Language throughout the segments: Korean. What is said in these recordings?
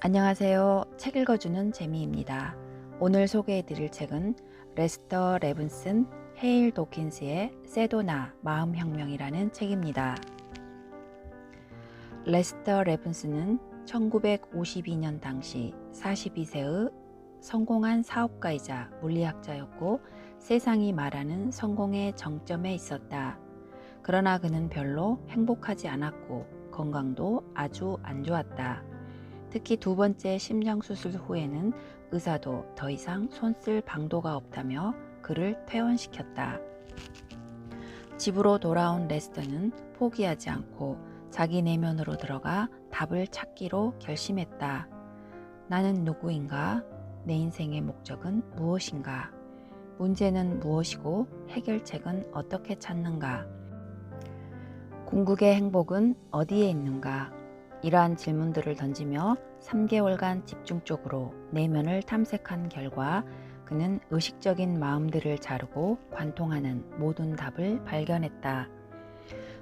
안녕하세요. 책 읽어주는 재미입니다. 오늘 소개해드릴 책은 레스터 레븐슨 헤일 도킨스의 세도나 마음혁명이라는 책입니다. 레스터 레븐스는 1952년 당시 42세의 성공한 사업가이자 물리학자였고 세상이 말하는 성공의 정점에 있었다. 그러나 그는 별로 행복하지 않았고 건강도 아주 안 좋았다. 특히 두 번째 심장 수술 후에는 의사도 더 이상 손 쓸 방도가 없다며 그를 퇴원시켰다. 집으로 돌아온 레스터는 포기하지 않고 자기 내면으로 들어가 답을 찾기로 결심했다. 나는 누구인가? 내 인생의 목적은 무엇인가? 문제는 무엇이고 해결책은 어떻게 찾는가? 궁극의 행복은 어디에 있는가? 이러한 질문들을 던지며 3개월간 집중적으로 내면을 탐색한 결과 그는 의식적인 마음들을 자르고 관통하는 모든 답을 발견했다.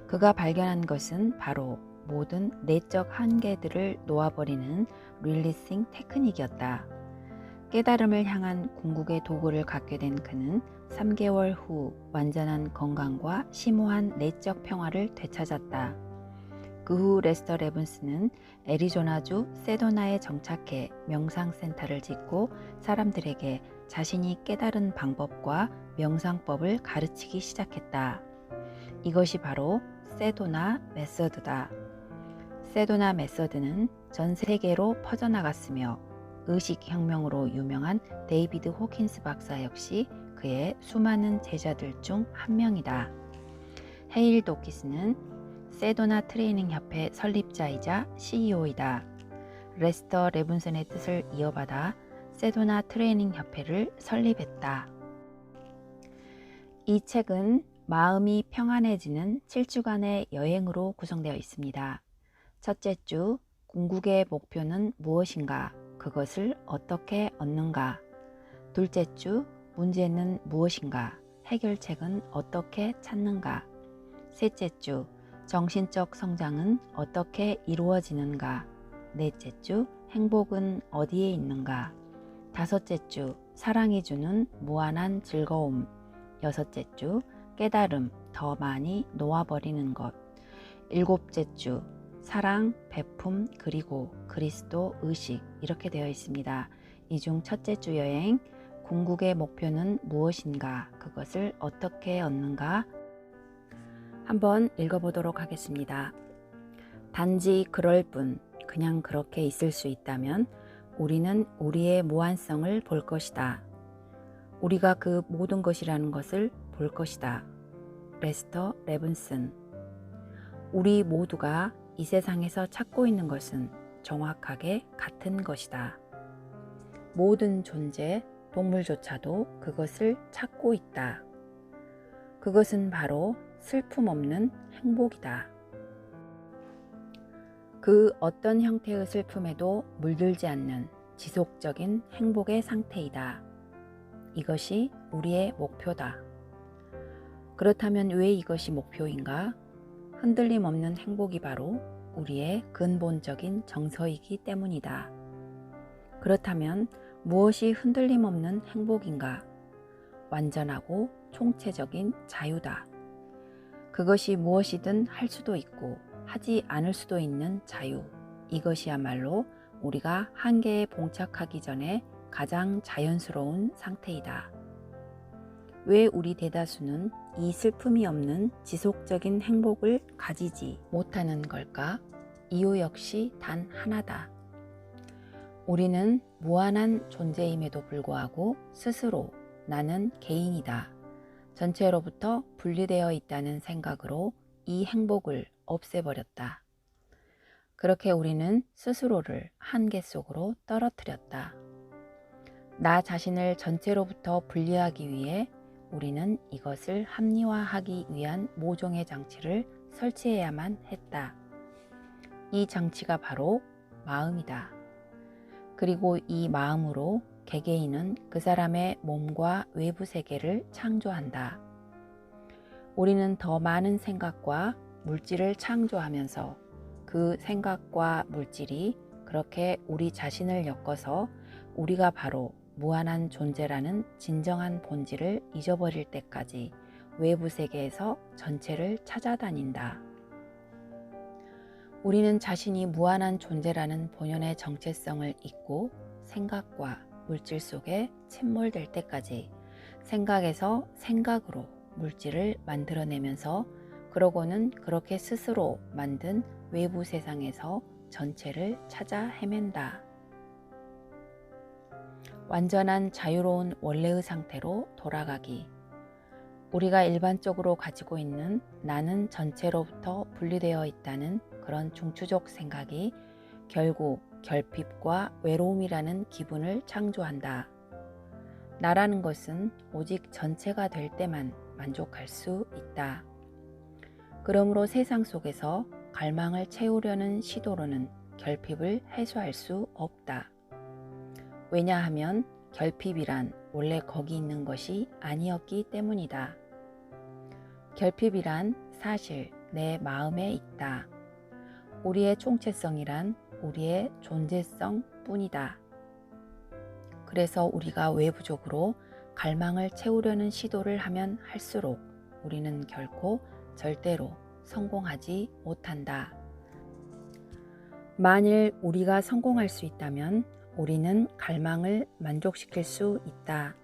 그가 발견한 것은 바로 모든 내적 한계들을 놓아버리는 릴리싱 테크닉이었다. 깨달음을 향한 궁극의 도구를 갖게 된 그는 3개월 후 완전한 건강과 심오한 내적 평화를 되찾았다. 그 후 레스터 레븐스는 애리조나주 세도나에 정착해 명상센터를 짓고 사람들에게 자신이 깨달은 방법과 명상법을 가르치기 시작했다. 이것이 바로 세도나 메서드다. 세도나 메서드는 전 세계로 퍼져나갔으며 의식혁명으로 유명한 데이비드 호킨스 박사 역시 그의 수많은 제자들 중 한 명이다. 헤일 도키스는 세도나 트레이닝 협회 설립자이자 CEO이다. 레스터 레븐슨의 뜻을 이어받아 세도나 트레이닝 협회를 설립했다. 이 책은 마음이 평안해지는 7주간의 여행으로 구성되어 있습니다. 첫째 주, 궁극의 목표는 무엇인가? 그것을 어떻게 얻는가? 둘째 주, 문제는 무엇인가? 해결책은 어떻게 찾는가? 셋째 주, 정신적 성장은 어떻게 이루어지는가? 넷째 주, 행복은 어디에 있는가? 다섯째 주, 사랑이 주는 무한한 즐거움. 여섯째 주, 깨달음, 더 많이 놓아버리는 것. 일곱째 주, 사랑, 베품, 그리고 그리스도 의식. 이렇게 되어 있습니다. 이 중 첫째 주 여행, 궁극의 목표는 무엇인가? 그것을 어떻게 얻는가? 한번 읽어보도록 하겠습니다. 단지 그럴 뿐, 그냥 그렇게 있을 수 있다면 우리는 우리의 무한성을 볼 것이다. 우리가 그 모든 것이라는 것을 볼 것이다. 레스터 레븐슨. 우리 모두가 이 세상에서 찾고 있는 것은 정확하게 같은 것이다. 모든 존재, 동물조차도 그것을 찾고 있다. 그것은 바로 슬픔 없는 행복이다. 그 어떤 형태의 슬픔에도 물들지 않는 지속적인 행복의 상태이다. 이것이 우리의 목표다. 그렇다면 왜 이것이 목표인가? 흔들림 없는 행복이 바로 우리의 근본적인 정서이기 때문이다. 그렇다면 무엇이 흔들림 없는 행복인가? 완전하고 총체적인 자유다. 그것이 무엇이든 할 수도 있고 하지 않을 수도 있는 자유. 이것이야말로 우리가 한계에 봉착하기 전에 가장 자연스러운 상태이다. 왜 우리 대다수는 이 슬픔이 없는 지속적인 행복을 가지지 못하는 걸까? 이유 역시 단 하나다. 우리는 무한한 존재임에도 불구하고 스스로 나는 개인이다. 전체로부터 분리되어 있다는 생각으로 이 행복을 없애버렸다. 그렇게 우리는 스스로를 한계 속으로 떨어뜨렸다. 나 자신을 전체로부터 분리하기 위해 우리는 이것을 합리화하기 위한 모종의 장치를 설치해야만 했다. 이 장치가 바로 마음이다. 그리고 이 마음으로 개개인은 그 사람의 몸과 외부 세계를 창조한다. 우리는 더 많은 생각과 물질을 창조하면서 그 생각과 물질이 그렇게 우리 자신을 엮어서 우리가 바로 무한한 존재라는 진정한 본질을 잊어버릴 때까지 외부 세계에서 전체를 찾아다닌다. 우리는 자신이 무한한 존재라는 본연의 정체성을 잊고 생각과 물질 속에 침몰될 때까지 생각에서 생각으로 물질을 만들어내면서 그러고는 그렇게 스스로 만든 외부 세상에서 전체를 찾아 헤맨다. 완전한 자유로운 원래의 상태로 돌아가기. 우리가 일반적으로 가지고 있는 나는 전체로부터 분리되어 있다는 그런 중추적 생각이 결국 결핍과 외로움이라는 기분을 창조한다. 나라는 것은 오직 전체가 될 때만 만족할 수 있다. 그러므로 세상 속에서 갈망을 채우려는 시도로는 결핍을 해소할 수 없다. 왜냐하면 결핍이란 원래 거기 있는 것이 아니었기 때문이다. 결핍이란 사실 내 마음에 있다. 우리의 총체성이란 우리의 존재성 뿐이다. 그래서 우리가 외부적으로 갈망을 채우려는 시도를 하면 할수록 우리는 결코 절대로 성공하지 못한다. 만일 우리가 성공할 수 있다면 우리는 갈망을 만족시킬 수 있다.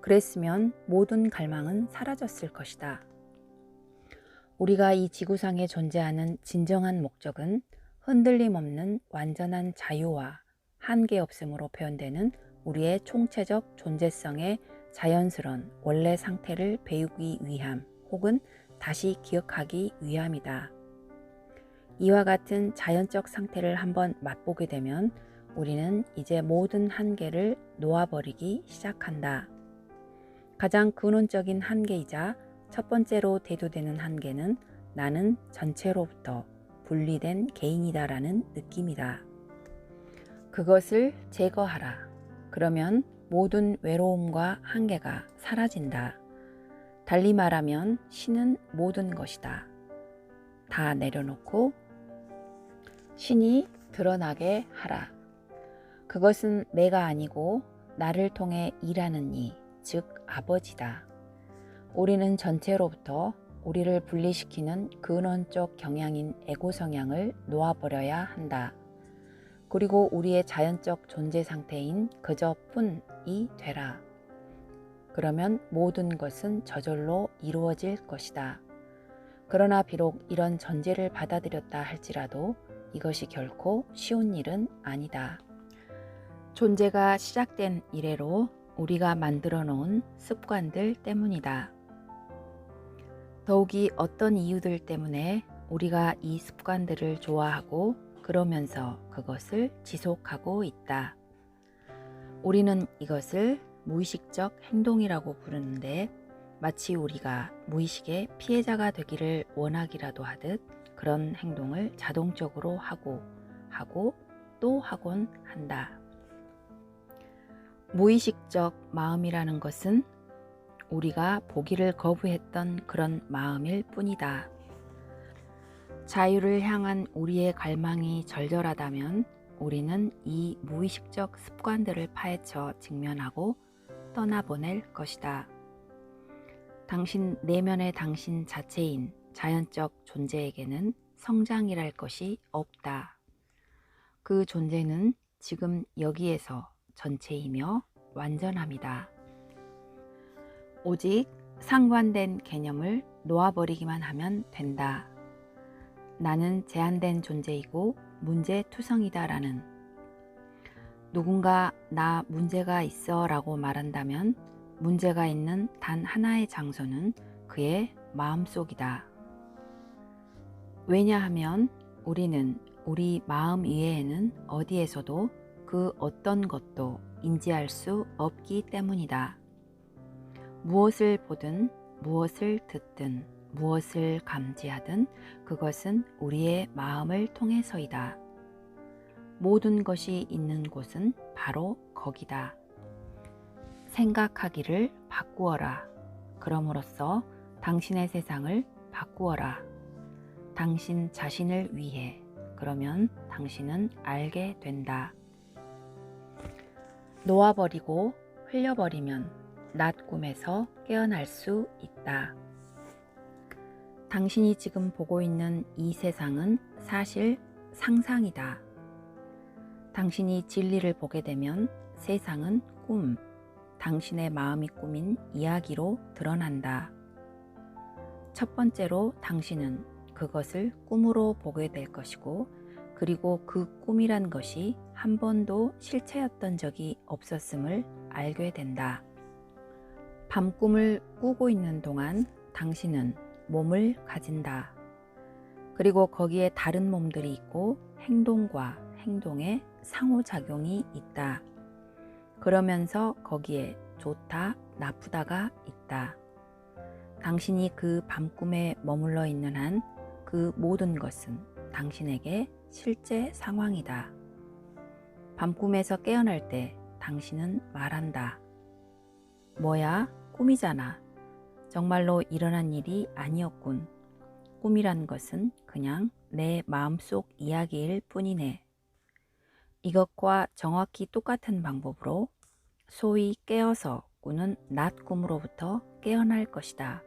그랬으면 모든 갈망은 사라졌을 것이다. 우리가 이 지구상에 존재하는 진정한 목적은 흔들림 없는 완전한 자유와 한계 없음으로 표현되는 우리의 총체적 존재성의 자연스러운 원래 상태를 배우기 위함 혹은 다시 기억하기 위함이다. 이와 같은 자연적 상태를 한번 맛보게 되면 우리는 이제 모든 한계를 놓아버리기 시작한다. 가장 근원적인 한계이자 첫 번째로 대두되는 한계는 나는 전체로부터 분리된 개인이다라는 느낌이다. 그것을 제거하라. 그러면 모든 외로움과 한계가 사라진다. 달리 말하면 신은 모든 것이다. 다 내려놓고 신이 드러나게 하라. 그것은 내가 아니고 나를 통해 일하는 이, 즉 아버지다. 우리는 전체로부터 우리를 분리시키는 근원적 경향인 에고 성향을 놓아버려야 한다. 그리고 우리의 자연적 존재 상태인 그저 뿐이 되라. 그러면 모든 것은 저절로 이루어질 것이다. 그러나 비록 이런 전제를 받아들였다 할지라도 이것이 결코 쉬운 일은 아니다. 존재가 시작된 이래로 우리가 만들어 놓은 습관들 때문이다. 더욱이 어떤 이유들 때문에 우리가 이 습관들을 좋아하고 그러면서 그것을 지속하고 있다. 우리는 이것을 무의식적 행동이라고 부르는데 마치 우리가 무의식의 피해자가 되기를 원하기라도 하듯 그런 행동을 자동적으로 하고 하고 또 하곤 한다. 무의식적 마음이라는 것은 우리가 보기를 거부했던 그런 마음일 뿐이다. 자유를 향한 우리의 갈망이 절절하다면 우리는 이 무의식적 습관들을 파헤쳐 직면하고 떠나보낼 것이다. 당신 내면의 당신 자체인 자연적 존재에게는 성장이랄 것이 없다. 그 존재는 지금 여기에서 전체이며 완전합니다. 오직 상관된 개념을 놓아버리기만 하면 된다. 나는 제한된 존재이고 문제투성이다라는 누군가 나 문제가 있어 라고 말한다면 문제가 있는 단 하나의 장소는 그의 마음속이다. 왜냐하면 우리는 우리 마음 이외에는 어디에서도 그 어떤 것도 인지할 수 없기 때문이다. 무엇을 보든 무엇을 듣든 무엇을 감지하든 그것은 우리의 마음을 통해서이다. 모든 것이 있는 곳은 바로 거기다. 생각하기를 바꾸어라. 그럼으로써 당신의 세상을 바꾸어라. 당신 자신을 위해. 그러면 당신은 알게 된다. 놓아버리고 흘려버리면 낮 꿈에서 깨어날 수 있다. 당신이 지금 보고 있는 이 세상은 사실 상상이다. 당신이 진리를 보게 되면 세상은 꿈, 당신의 마음이 꾸민 이야기로 드러난다. 첫 번째로 당신은 그것을 꿈으로 보게 될 것이고, 그리고 그 꿈이란 것이 한 번도 실체였던 적이 없었음을 알게 된다. 밤꿈을 꾸고 있는 동안 당신은 몸을 가진다. 그리고 거기에 다른 몸들이 있고 행동과 행동의 상호작용이 있다. 그러면서 거기에 좋다, 나쁘다가 있다. 당신이 그 밤꿈에 머물러 있는 한 그 모든 것은 당신에게 실제 상황이다. 밤꿈에서 깨어날 때 당신은 말한다. 뭐야, 꿈이잖아. 정말로 일어난 일이 아니었군. 꿈이란 것은 그냥 내 마음속 이야기일 뿐이네. 이것과 정확히 똑같은 방법으로 소위 깨어서 꾸는 낮 꿈으로부터 깨어날 것이다.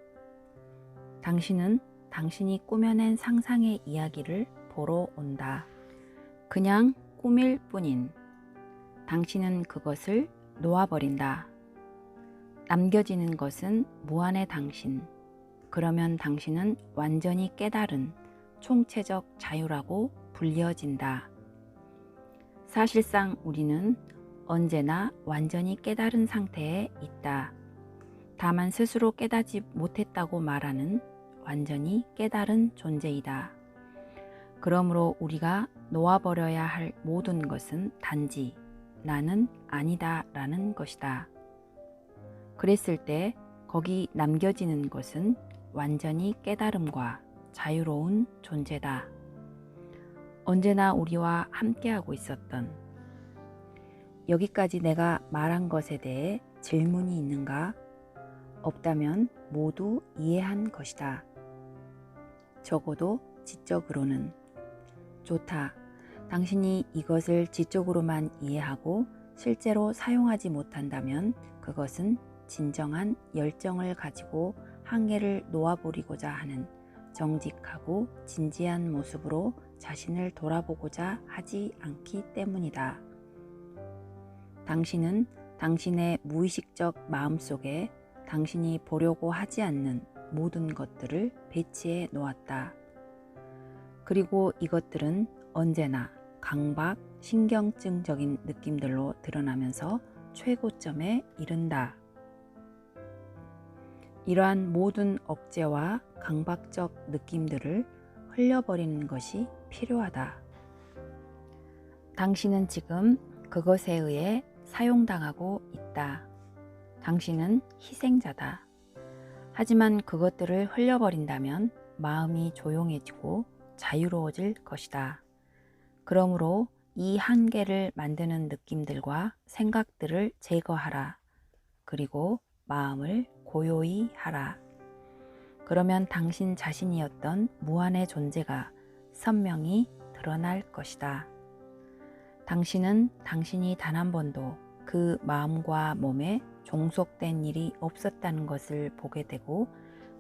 당신은 당신이 꾸며낸 상상의 이야기를 보러 온다. 그냥 꿈일 뿐인 당신은 그것을 놓아버린다. 남겨지는 것은 무한의 당신. 그러면 당신은 완전히 깨달은 총체적 자유라고 불려진다. 사실상 우리는 언제나 완전히 깨달은 상태에 있다. 다만 스스로 깨닫지 못했다고 말하는 완전히 깨달은 존재이다. 그러므로 우리가 놓아버려야 할 모든 것은 단지 나는 아니다 라는 것이다. 그랬을 때 거기 남겨지는 것은 완전히 깨달음과 자유로운 존재다. 언제나 우리와 함께하고 있었던 여기까지 내가 말한 것에 대해 질문이 있는가? 없다면 모두 이해한 것이다. 적어도 지적으로는 좋다. 당신이 이것을 지적으로만 이해하고 실제로 사용하지 못한다면 그것은 진정한 열정을 가지고 한계를 놓아버리고자 하는 정직하고 진지한 모습으로 자신을 돌아보고자 하지 않기 때문이다. 당신은 당신의 무의식적 마음 속에 당신이 보려고 하지 않는 모든 것들을 배치해 놓았다. 그리고 이것들은 언제나 강박, 신경증적인 느낌들로 드러나면서 최고점에 이른다. 이러한 모든 억제와 강박적 느낌들을 흘려버리는 것이 필요하다. 당신은 지금 그것에 의해 사용당하고 있다. 당신은 희생자다. 하지만 그것들을 흘려버린다면 마음이 조용해지고 자유로워질 것이다. 그러므로 이 한계를 만드는 느낌들과 생각들을 제거하라. 그리고 마음을 고요히 하라. 그러면 당신 자신이었던 무한의 존재가 선명히 드러날 것이다. 당신은 당신이 단 한 번도 그 마음과 몸에 종속된 일이 없었다는 것을 보게 되고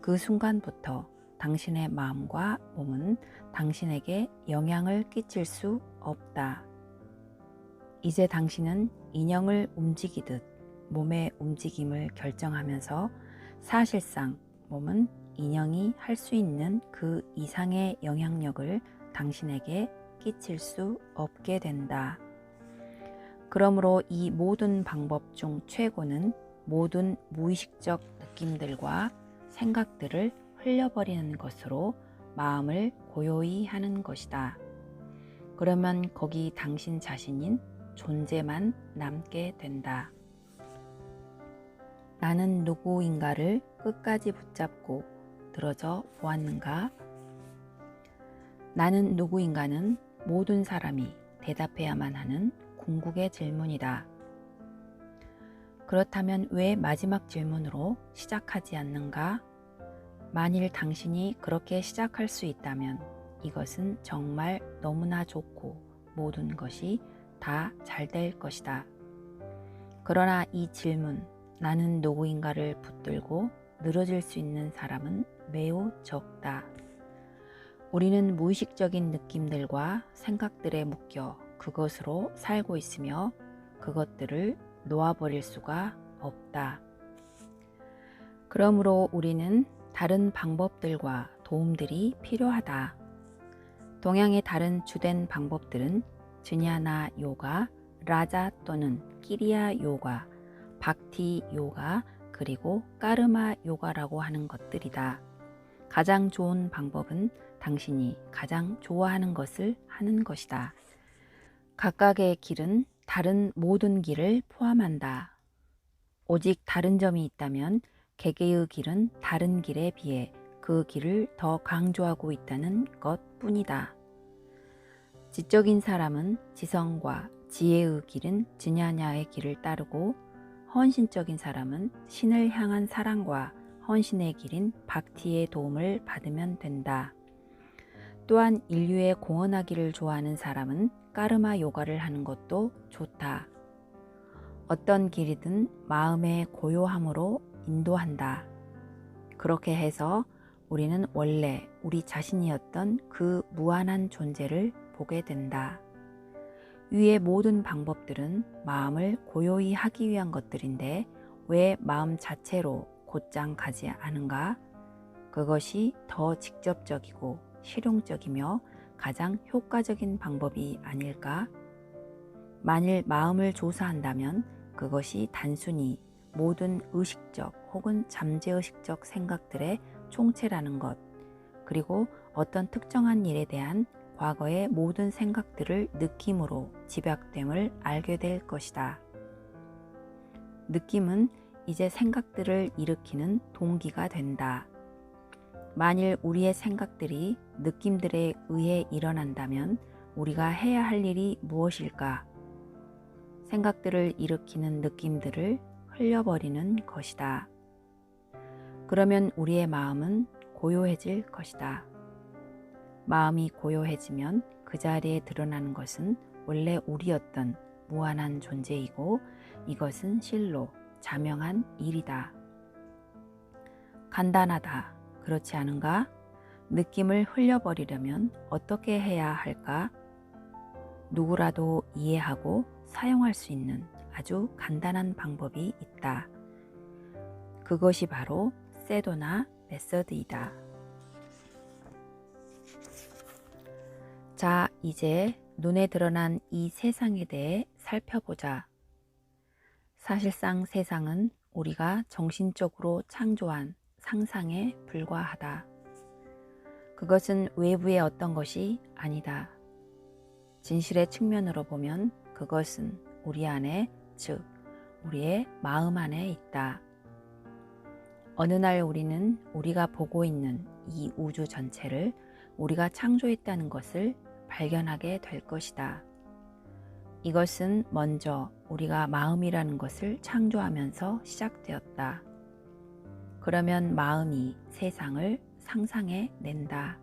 그 순간부터 당신의 마음과 몸은 당신에게 영향을 끼칠 수 없다. 이제 당신은 인형을 움직이듯 몸의 움직임을 결정하면서 사실상 몸은 인형이 할 수 있는 그 이상의 영향력을 당신에게 끼칠 수 없게 된다. 그러므로 이 모든 방법 중 최고는 모든 무의식적 느낌들과 생각들을 흘려버리는 것으로 마음을 고요히 하는 것이다. 그러면 거기 당신 자신인 존재만 남게 된다. 나는 누구인가를 끝까지 붙잡고 들어져 보았는가? 나는 누구인가는 모든 사람이 대답해야만 하는 궁극의 질문이다. 그렇다면 왜 마지막 질문으로 시작하지 않는가? 만일 당신이 그렇게 시작할 수 있다면 이것은 정말 너무나 좋고 모든 것이 다 잘 될 것이다. 그러나 이 질문, 나는 누구인가를 붙들고 늘어질 수 있는 사람은 매우 적다. 우리는 무의식적인 느낌들과 생각들에 묶여 그것으로 살고 있으며 그것들을 놓아버릴 수가 없다. 그러므로 우리는 다른 방법들과 도움들이 필요하다. 동양의 다른 주된 방법들은 주냐나 요가, 라자 또는 끼리야 요가, 박티 요가, 그리고 까르마 요가라고 하는 것들이다. 가장 좋은 방법은 당신이 가장 좋아하는 것을 하는 것이다. 각각의 길은 다른 모든 길을 포함한다. 오직 다른 점이 있다면 개개의 길은 다른 길에 비해 그 길을 더 강조하고 있다는 것 뿐이다. 지적인 사람은 지성과 지혜의 길은 지냐냐의 길을 따르고 헌신적인 사람은 신을 향한 사랑과 헌신의 길인 박티의 도움을 받으면 된다. 또한 인류의 공헌하기를 좋아하는 사람은 까르마 요가를 하는 것도 좋다. 어떤 길이든 마음의 고요함으로 인도한다. 그렇게 해서 우리는 원래 우리 자신이었던 그 무한한 존재를 보게 된다. 위의 모든 방법들은 마음을 고요히 하기 위한 것들인데 왜 마음 자체로 곧장 가지 않은가? 그것이 더 직접적이고 실용적이며 가장 효과적인 방법이 아닐까? 만일 마음을 조사한다면 그것이 단순히 모든 의식적 혹은 잠재의식적 생각들의 총체라는 것, 그리고 어떤 특정한 일에 대한 과거의 모든 생각들을 느낌으로 집약됨을 알게 될 것이다. 느낌은 이제 생각들을 일으키는 동기가 된다. 만일 우리의 생각들이 느낌들에 의해 일어난다면 우리가 해야 할 일이 무엇일까? 생각들을 일으키는 느낌들을 흘려버리는 것이다. 그러면 우리의 마음은 고요해질 것이다. 마음이 고요해지면 그 자리에 드러나는 것은 원래 우리였던 무한한 존재이고 이것은 실로 자명한 일이다. 간단하다. 그렇지 않은가? 느낌을 흘려버리려면 어떻게 해야 할까? 누구라도 이해하고 사용할 수 있는 아주 간단한 방법이 있다. 그것이 바로 세도나 메서드이다. 자, 이제 눈에 드러난 이 세상에 대해 살펴보자. 사실상 세상은 우리가 정신적으로 창조한 상상에 불과하다. 그것은 외부의 어떤 것이 아니다. 진실의 측면으로 보면 그것은 우리 안에, 즉, 우리의 마음 안에 있다. 어느 날 우리는 우리가 보고 있는 이 우주 전체를 우리가 창조했다는 것을 발견하게 될 것이다. 이것은 먼저 우리가 마음이라는 것을 창조하면서 시작되었다. 그러면 마음이 세상을 상상해 낸다.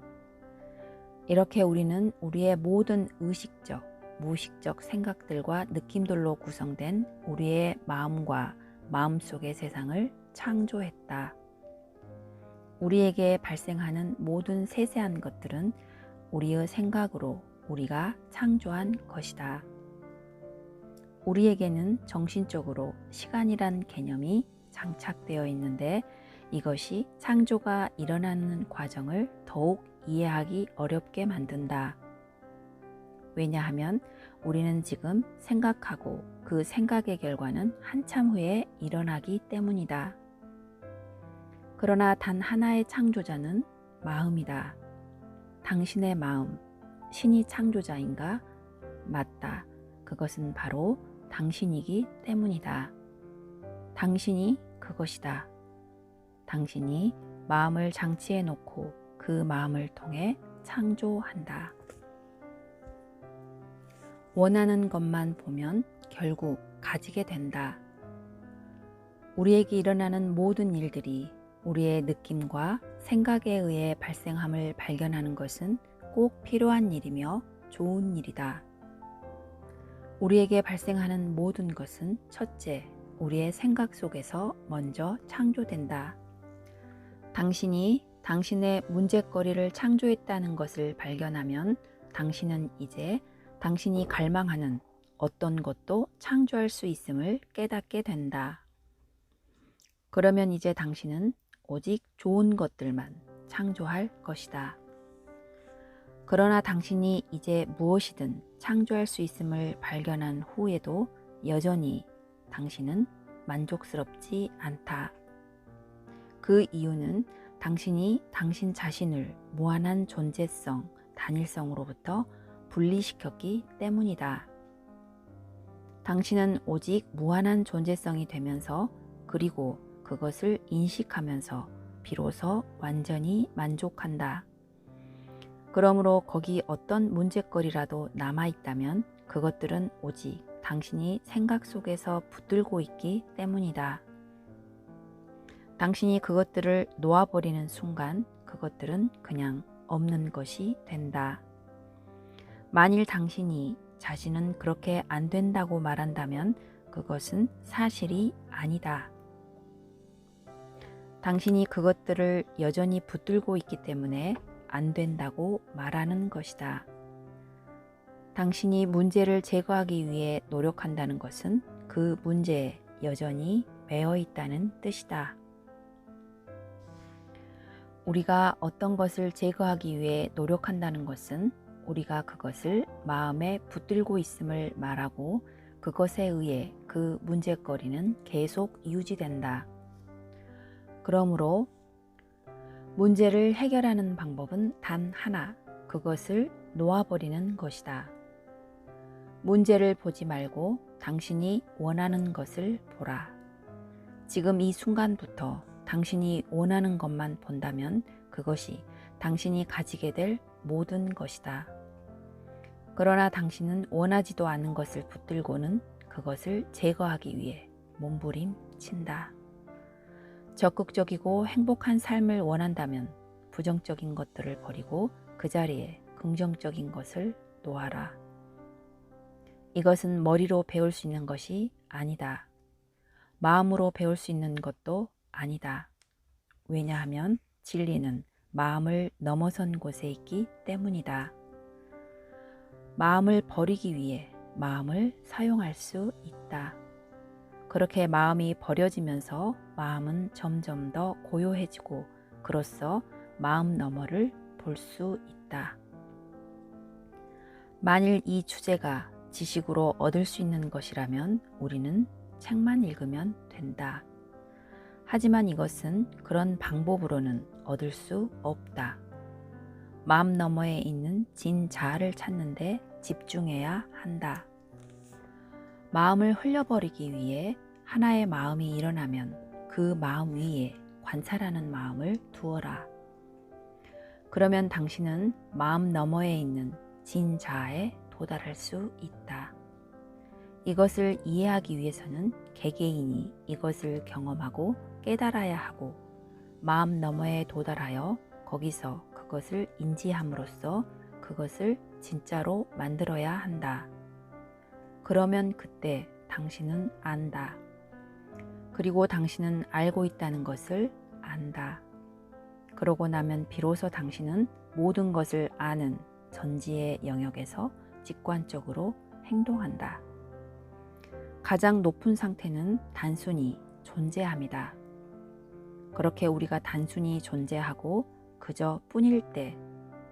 이렇게 우리는 우리의 모든 의식적, 무의식적 생각들과 느낌들로 구성된 우리의 마음과 마음속의 세상을 창조했다. 우리에게 발생하는 모든 세세한 것들은 우리의 생각으로 우리가 창조한 것이다. 우리에게는 정신적으로 시간이란 개념이 장착되어 있는데 이것이 창조가 일어나는 과정을 더욱 이해하기 어렵게 만든다. 왜냐하면 우리는 지금 생각하고 그 생각의 결과는 한참 후에 일어나기 때문이다. 그러나 단 하나의 창조자는 마음이다. 당신의 마음, 신이 창조자인가? 맞다. 그것은 바로 당신이기 때문이다. 당신이 그것이다. 당신이 마음을 장치해 놓고 그 마음을 통해 창조한다. 원하는 것만 보면 결국 가지게 된다. 우리에게 일어나는 모든 일들이 우리의 느낌과 생각에 의해 발생함을 발견하는 것은 꼭 필요한 일이며 좋은 일이다. 우리에게 발생하는 모든 것은 첫째, 우리의 생각 속에서 먼저 창조된다. 당신이 당신의 문제거리를 창조했다는 것을 발견하면 당신은 이제 당신이 갈망하는 어떤 것도 창조할 수 있음을 깨닫게 된다. 그러면 이제 당신은 오직 좋은 것들만 창조할 것이다. 그러나 당신이 이제 무엇이든 창조할 수 있음을 발견한 후에도 여전히 당신은 만족스럽지 않다. 그 이유는 당신이 당신 자신을 무한한 존재성, 단일성으로부터 분리시켰기 때문이다. 당신은 오직 무한한 존재성이 되면서 그리고 그것을 인식하면서 비로소 완전히 만족한다. 그러므로 거기 어떤 문제거리라도 남아있다면 그것들은 오직 당신이 생각 속에서 붙들고 있기 때문이다. 당신이 그것들을 놓아버리는 순간 그것들은 그냥 없는 것이 된다. 만일 당신이 자신은 그렇게 안 된다고 말한다면 그것은 사실이 아니다. 당신이 그것들을 여전히 붙들고 있기 때문에 안 된다고 말하는 것이다. 당신이 문제를 제거하기 위해 노력한다는 것은 그 문제에 여전히 매여 있다는 뜻이다. 우리가 어떤 것을 제거하기 위해 노력한다는 것은 우리가 그것을 마음에 붙들고 있음을 말하고 그것에 의해 그 문제거리는 계속 유지된다. 그러므로 문제를 해결하는 방법은 단 하나, 그것을 놓아버리는 것이다. 문제를 보지 말고 당신이 원하는 것을 보라. 지금 이 순간부터 당신이 원하는 것만 본다면 그것이 당신이 가지게 될 모든 것이다. 그러나 당신은 원하지도 않은 것을 붙들고는 그것을 제거하기 위해 몸부림 친다. 적극적이고 행복한 삶을 원한다면 부정적인 것들을 버리고 그 자리에 긍정적인 것을 놓아라. 이것은 머리로 배울 수 있는 것이 아니다. 마음으로 배울 수 있는 것도 아니다. 왜냐하면 진리는 마음을 넘어선 곳에 있기 때문이다. 마음을 버리기 위해 마음을 사용할 수 있다. 그렇게 마음이 버려지면서 마음은 점점 더 고요해지고 그로써 마음 너머를 볼 수 있다. 만일 이 주제가 지식으로 얻을 수 있는 것이라면 우리는 책만 읽으면 된다. 하지만 이것은 그런 방법으로는 얻을 수 없다. 마음 너머에 있는 진자를 찾는데 집중해야 한다. 마음을 흘려버리기 위해 하나의 마음이 일어나면 그 마음 위에 관찰하는 마음을 두어라. 그러면 당신은 마음 너머에 있는 진자에 도달할 수 있다. 이것을 이해하기 위해서는 개개인이 이것을 경험하고 깨달아야 하고 마음 너머에 도달하여 거기서 그것을 인지함으로써 그것을 진짜로 만들어야 한다. 그러면 그때 당신은 안다. 그리고 당신은 알고 있다는 것을 안다. 그러고 나면 비로소 당신은 모든 것을 아는 전지의 영역에서 직관적으로 행동한다. 가장 높은 상태는 단순히 존재함이다. 그렇게 우리가 단순히 존재하고 그저 뿐일 때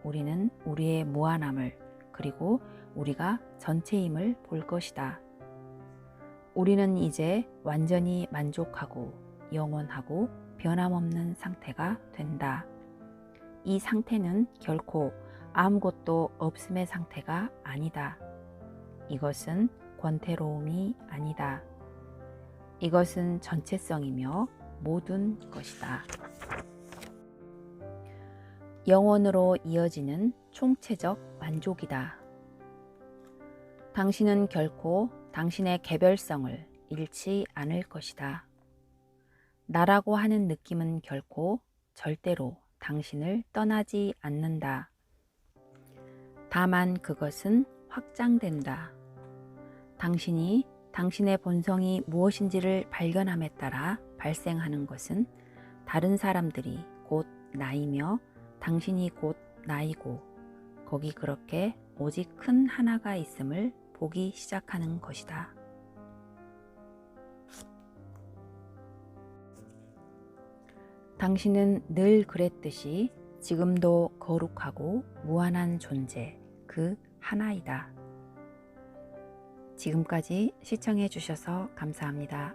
우리는 우리의 무한함을 그리고 우리가 전체임을 볼 것이다. 우리는 이제 완전히 만족하고 영원하고 변함없는 상태가 된다. 이 상태는 결코 아무것도 없음의 상태가 아니다. 이것은 권태로움이 아니다. 이것은 전체성이며 모든 것이다. 영원으로 이어지는 총체적 만족이다. 당신은 결코 당신의 개별성을 잃지 않을 것이다. 나라고 하는 느낌은 결코 절대로 당신을 떠나지 않는다. 다만 그것은 확장된다. 당신이 당신의 본성이 무엇인지를 발견함에 따라 발생하는 것은 다른 사람들이 곧 나이며 당신이 곧 나이고 거기 그렇게 오직 큰 하나가 있음을 보기 시작하는 것이다. 당신은 늘 그랬듯이 지금도 거룩하고 무한한 존재, 그 하나이다. 지금까지 시청해 주셔서 감사합니다.